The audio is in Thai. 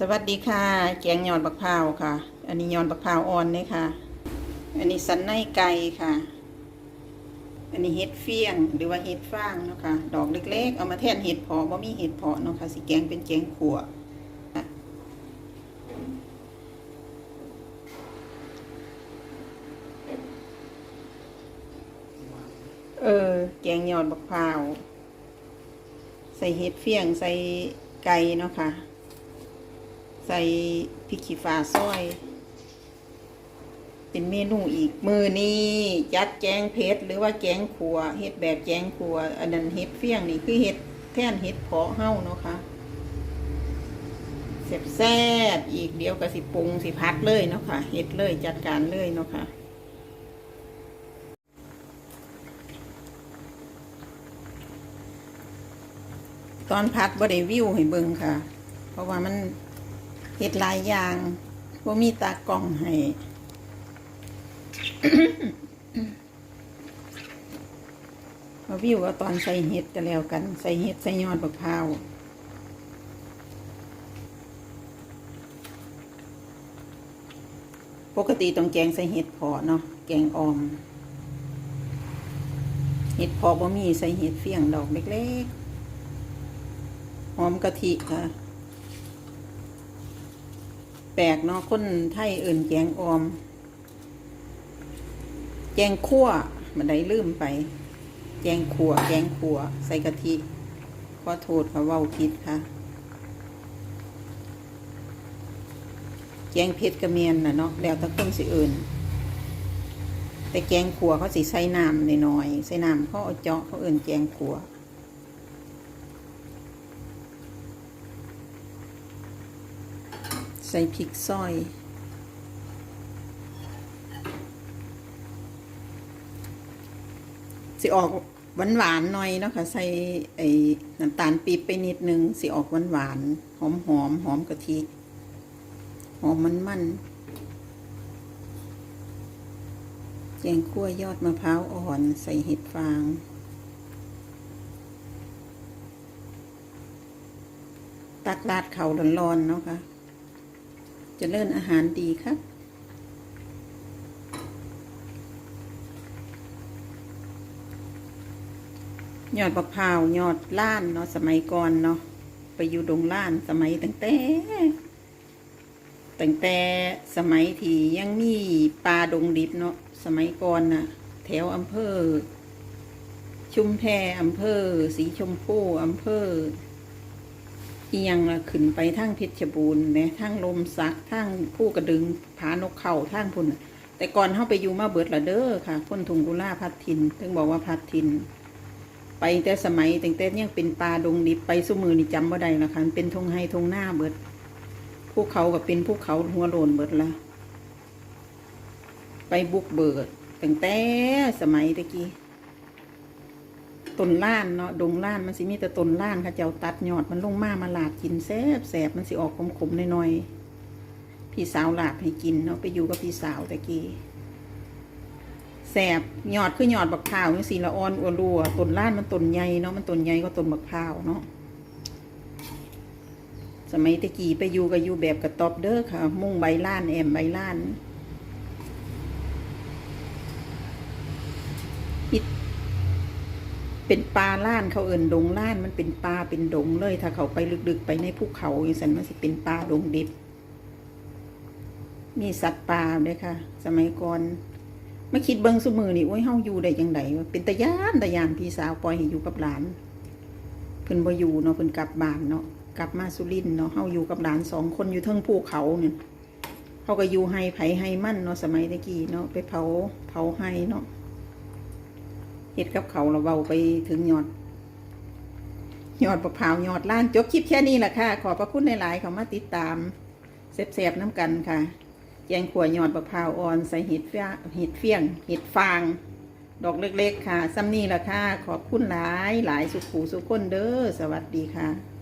สวัสดีค่ะ แกงยอนบักพร้าวค่ะ อันนี้ยอนบักพร้าวอ่อนเนี่ยค่ะ อันนี้สันในไก่ค่ะ อันนี้เห็ดเฟี้ยงหรือว่าเห็ดฟางเนาะค่ะ ดอกเล็ก ๆ เอามาแทนเห็ดเพาะบ่มีเห็ดเพาะเนาะค่ะสิแกงเป็นแกงขัวค่ะเออ แกงยอนบักพร้าว ใส่เห็ดเฟี้ยงใส่ไก่เนาะค่ะ ใส่พริกขี้ฟ้าซอย เป็นเมนูอีกมือนี้จัดแกงเผ็ดหรือว่าแกงขัวเห็ดแบบแกงขัว อันนั้นเห็ดเฟี้ยงนี่คือเห็ดแท่นเห็ดเพาะเฮ้าเนาะค่ะแซ่บๆอีกเดียวก็สิปรุงสิพัดเลยเนาะค่ะเห็ดเลยจัดการเลยเนาะค่ะตอนพัดบ่ได้วิวให้เบิ่งค่ะ เพราะว่ามัน เห็ดหลายอย่างว่ามีตากล้องให้มาวิวก็ตอนใส่เห็ดก็แล้วกัน ใส่เห็ดใส่ยอดบักพร้าวปกติต้องแกงใส่เห็ดพอเนาะแกงออม เห็ดพอบ่มีใส่เห็ดเฟี้ยงดอกเล็กๆหอมกะทิค่ะ ปลกเนาะคนไทยเอื่นแกงออมแกงคั่วมันได้ลืมไปแกงขัวแกงขัวใส่กะทิขอโทษค่ะเว้าผิดค่ะแกงเผ็ดกระเมียนน่ะเนาะแล้วแตะคนสิเอื่นแต่แกงขัวเขาสิใส่น้ำหน่อยๆใส่น้ำเขาเอาเจาะเขาเอื่นแกงขัว ใส่พริกซอย สิออกหวานหวานหน่อยเนาะค่ะ ใส่ไอ้น้ำตาลปี๊บไปนิดนึง สิออกหวานหวานหอมหอมหอมกะทิ หอมมันมันแกงคั่วยอดมะพร้าวอ่อน ใส่เห็ดฟางตักราดเขาร้อนๆเนาะค่ะ จะเลิ่นอาหารดีครับยอดมะพร้าวยอดล้านเนาะสมัยก่อนเนาะไปอยู่ดงล้านสมัยตั้งแต่ตั้งแต่สมัยที่ยังมีป่าดงดิบเนาะสมัยก่อนน่ะ แถวอำเภอ ชุมแพอำเภอ สีชมพูอำเภอ อียังละขึ้นไปทางเพชรบูรณ์เนี่ยทางลมสักทางผู้กระดึงผานกเข่าทางพุ่นแต่ก่อนเข้าไปอยู่มาเบิดละเด้อค่ะพ้นทุงกุล่าพัดทินถึงบอกว่าพัดทิน ไปแต่สมัยแตั้งแต่ยังเป็นป่าดงดิบไปสุมือนี่จำบ่ได้ละค่ะเป็นทงไฮทงหน้าเบิดภูเขากับเป็นภูเขาหัวโลนเบิดละไปบุกเบิดตั้งแต่สมัยตะกี้ ต้นล้านเนาะดงล้านมันสิมีแต่ต้นล้านค่ะเจ้าตัดยอดมันลงมามาหลาดกินแซ่บแสบมันสิออกขมๆหน่อยๆพี่สาวหลาดให้กินเนาะไปอยู่กับพี่สาวตะกี้แสบยอดคือยอดบักพร้าวนี่สีละอ่อนอัวรัวต้นล้านมันต้นใหญ่เนาะมันต้นใหญ่ก็ต้นบักพร้าวเนาะสมัยตะกี้ไปอยู่ก็อยู่แบบกระต๊อบเด้อค่ะ มุ่งใบล้านแอมใบล้านอิด เป็นปลาล้านเขาเอิ่นดงล้านมันเป็นปลาเป็นดงเลย ถ้าเขาไปลึกๆ ไปในภูเขาอย่างสันมันสิเป็นปลาดงดิบ มีสัตว์ป่าด้วยค่ะ สมัยก่อนไมาคิดเบิ้งสมือนี่โอ้ยเฮาอยู่ได้ยังไงวะเป็นตะยานตะยานพี่สาวปล่อยให้อยู่กับหลานเพิ่นบ่อยู่เนาะเพิ่นกลับบ้านเนาะกลับมาสุรินทร์เนาะเฮาอยู่กับหลานสองคนอยู่เทิงภูเขาเนี่ยเขาก็อยู่ให้ไผให้มั่นเนาะสมัยตะกี้เนาะไปเผาเผาให้เนาะ เห็ดกับเขาเราเบาไปถึงยอดยอดประพาวยอดล้านจบคลิปแค่นี้แหละค่ะ ขอบพระคุณหลายๆเขามาติดตามเสบๆน้ำกันค่ะแกงขวายอดปะพาวอ่อนใส่เห็ดเฟี้ยเห็ดเฟี้ยงเห็ดฟาง ดอกเล็กๆค่ะซ้ำนี่ละค่ะ ขอบคุณหลายหลายสุขูสุขคนเด้อสวัสดีค่ะ